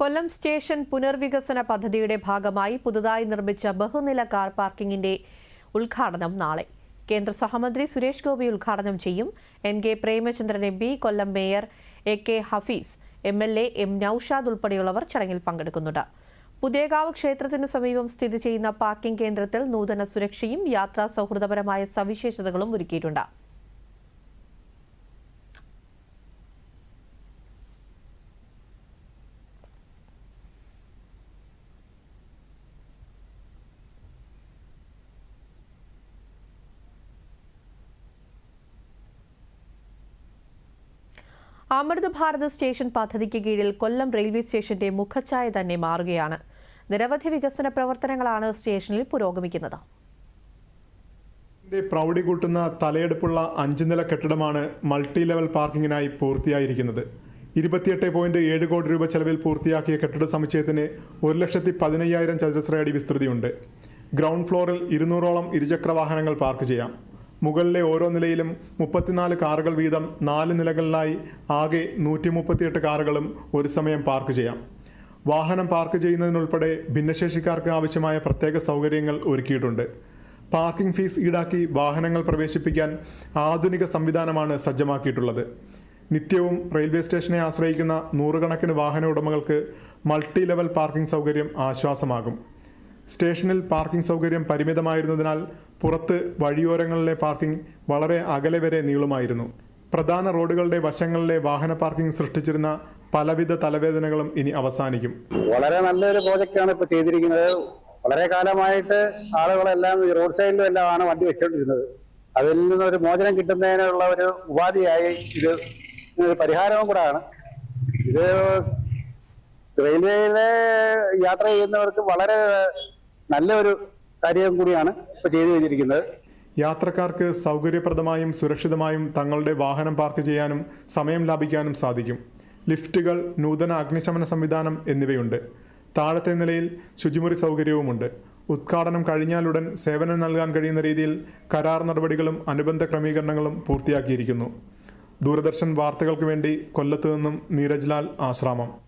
കൊല്ലം station പുനർവികസന പദ്ധതിയുടെ ഭാഗമായി പുതുതായി നിർമ്മിച്ച ബഹുനില കാർ പാർക്കിംഗിന്റെ ഉദ്ഘാടനം നാളെ. കേന്ദ്ര സഹമന്ത്രി സുരേഷ് ഗോപി ഉദ്ഘാടനം ചെയ്യും. N K Premachandran M P Kollam mayor A K Hafeez M L A M Naushad ഉൾപ്പെടെയുള്ളവർ ചടങ്ങിൽ പങ്കെടുക്കുന്നുണ്ട്. പുതിയകാവ് ക്ഷേത്രത്തിനു സമീപം സ്ഥിതി ചെയ്യുന്ന പാർക്കിംഗ് കേന്ദ്രത്തിൽ നൂതന സുരക്ഷയും യാത്രാ സൗഹൃദപരമായ സവിശേഷതകളും ഒരുക്കിയിട്ടുണ്ട്. അമൃത് ഭാരത് സ്റ്റേഷൻ പദ്ധതിക്ക് കീഴിൽ കൊല്ലം റെയിൽവേ സ്റ്റേഷന്റെ മുഖച്ഛായ തന്നെ മാറുകയാണ്. നിരവധി വികസന പ്രവർത്തനങ്ങളാണ് സ്റ്റേഷനിൽ പുരോഗമിക്കുന്നത്. പ്രൗഢി കൂട്ടുന്ന തലയെടുപ്പുള്ള അഞ്ചു നില കെട്ടിടമാണ് മൾട്ടി ലെവൽ പാർക്കിങ്ങിനായി പൂർത്തിയായിരിക്കുന്നത്. ഇരുപത്തിയെട്ട് പോയിന്റ് ഏഴ് കോടി രൂപ ചെലവിൽ പൂർത്തിയാക്കിയ കെട്ടിട സമുച്ചയത്തിന് ഒരു ലക്ഷത്തി പതിനയ്യായിരം ചതുരശ്ര അടി വിസ്തൃതിയുണ്ട്. ഗ്രൗണ്ട് ഫ്ലോറിൽ ഇരുന്നൂറോളം ഇരുചക്ര വാഹനങ്ങൾ പാർക്ക് ചെയ്യാം. മുകളിലെ ഓരോ നിലയിലും മുപ്പത്തിനാല് കാറുകൾ വീതം നാല് നിലകളിലായി ആകെ നൂറ്റി മുപ്പത്തിയെട്ട് കാറുകളും ഒരു സമയം പാർക്ക് ചെയ്യാം. വാഹനം പാർക്ക് ചെയ്യുന്നതിനുൾപ്പെടെ ഭിന്നശേഷിക്കാർക്ക് ആവശ്യമായ പ്രത്യേക സൗകര്യങ്ങൾ ഒരുക്കിയിട്ടുണ്ട്. പാർക്കിംഗ് ഫീസ് ഈടാക്കി വാഹനങ്ങൾ പ്രവേശിപ്പിക്കാൻ ആധുനിക സംവിധാനമാണ് സജ്ജമാക്കിയിട്ടുള്ളത്. നിത്യവും റെയിൽവേ സ്റ്റേഷനെ ആശ്രയിക്കുന്ന നൂറുകണക്കിന് വാഹന ഉടമകൾക്ക് മൾട്ടി ലെവൽ പാർക്കിംഗ് സൗകര്യം ആശ്വാസമാകും. സ്റ്റേഷനിൽ പാർക്കിംഗ് സൗകര്യം പരിമിതമായിരുന്നതിനാൽ പുറത്ത് വഴിയോരങ്ങളിലെ പാർക്കിംഗ് വളരെ അകലെ വരെ നീളുമായിരുന്നു. പ്രധാന റോഡുകളുടെ വശങ്ങളിലെ വാഹന പാർക്കിംഗ് സൃഷ്ടിച്ചിരുന്ന പലവിധ തലവേദനകളും ഇനി അവസാനിക്കും. വളരെ നല്ലൊരു പ്രോജക്റ്റാണ് ഇപ്പൊ ചെയ്തിരിക്കുന്നത്. വളരെ കാലമായിട്ട് ആളുകളെല്ലാം ഈ റോഡ് സൈഡിലും എല്ലാം ആണ് വണ്ടി വെച്ചുകൊണ്ടിരുന്നത് അതിൽ നിന്നൊരു മോചനം കിട്ടുന്നതിനുള്ള ഒരു ഉപാധിയായി ഇത് ഒരു പരിഹാരവും കൂടാണ്. ഇത് റെയിൽവേയിലെ യാത്ര ചെയ്യുന്നവർക്ക് വളരെ നല്ലൊരു കാര്യം കൂടിയാണ് ഇപ്പൊ ചെയ്തു വെച്ചിരിക്കുന്നത്. യാത്രക്കാർക്ക് സൗകര്യപ്രദമായും സുരക്ഷിതമായും തങ്ങളുടെ വാഹനം പാർക്ക് ചെയ്യാനും സമയം ലാഭിക്കാനും സാധിക്കും. ലിഫ്റ്റുകൾ നൂതന അഗ്നിശമന സംവിധാനം എന്നിവയുണ്ട്. താഴത്തെ നിലയിൽ ശുചിമുറി സൗകര്യവുമുണ്ട്. ഉദ്ഘാടനം കഴിഞ്ഞാലുടൻ സേവനം നൽകാൻ കഴിയുന്ന രീതിയിൽ കരാർ നടപടികളും അനുബന്ധ ക്രമീകരണങ്ങളും പൂർത്തിയാക്കിയിരിക്കുന്നു. ദൂരദർശൻ വാർത്തകൾക്ക് വേണ്ടി കൊല്ലത്തു നിന്നും നീരജ്ലാൽ ആശ്രാമം.